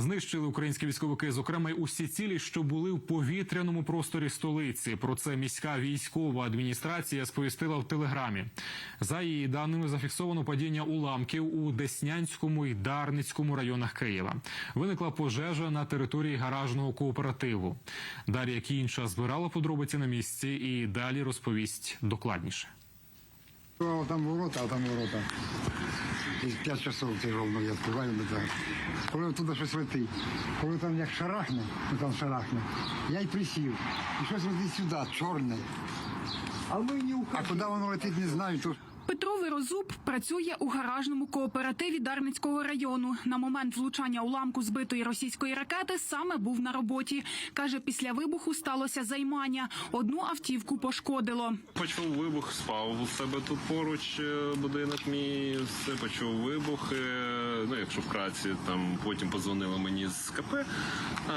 Знищили українські військовики, зокрема й усі цілі, що були в повітряному просторі столиці. Про це міська військова адміністрація сповістила в телеграмі. За її даними, зафіксовано падіння уламків у Деснянському і Дарницькому районах Києва. Виникла пожежа на території гаражного кооперативу. Дар'я Кінча збирала подробиці на місці і далі розповість докладніше. Там ворота, а там ворота. І П'ять часов тяжело, я відкриваю не так. Коли туди щось летить, коли там як шарахне, ну там шарахне, я й присів. І щось летить сюди, чорне. А ми не А куди воно летить, не знаю. То Петро Вирозуб працює у гаражному кооперативі Дарницького району. На момент влучання уламку збитої російської ракети саме був на роботі. Каже, після вибуху сталося займання. Одну автівку пошкодило. Почув вибух, спав у себе тут поруч е, будинок мій, все почув вибух. е, Ну, якщо вкратці, там потім подзвонили мені з КП, е,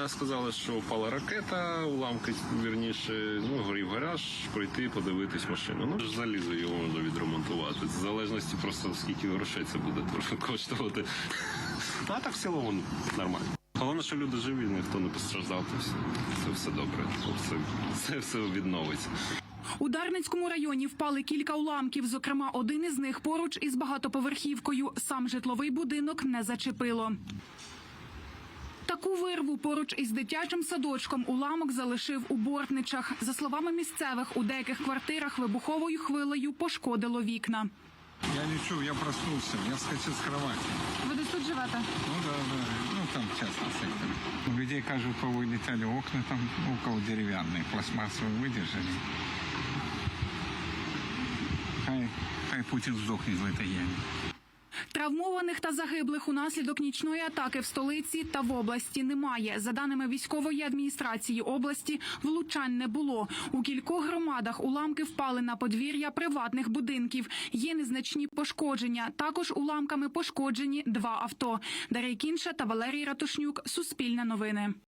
сказали, що впала ракета, уламки вірніше, ну, горів гараж, пройти, подивитись машину. Ну, залізо його можна відремонтувати. В залежності просто скільки грошей це буде коштувати. А так в цілому нормально. Головне, що люди живі, ніхто не постраждав, то все, це все добре. Це, це все відновиться. У Дарницькому районі впали кілька уламків. Зокрема, один із них поруч із багатоповерхівкою. Сам житловий будинок не зачепило. Таку вирву поруч із дитячим садочком уламок залишив у бортничах. За словами місцевих, у деяких квартирах вибуховою хвилею пошкодило вікна. Я не чув, я проснулся, я вскочил с кровати. Ви десь тут живете? Ну да, да, ну там частный сектор. У людей, кажут, повылетали окна там около деревянные, пластмассовые выдержали. Хай, хай Путин сдохнет в этой яме. Травмованих та загиблих унаслідок нічної атаки в столиці та в області немає. За даними військової адміністрації області, влучань не було. У кількох громадах уламки впали на подвір'я приватних будинків. Є незначні пошкодження. Також уламками пошкоджені два авто. Дар'я Кінша та Валерій Ратушнюк. Суспільне новини.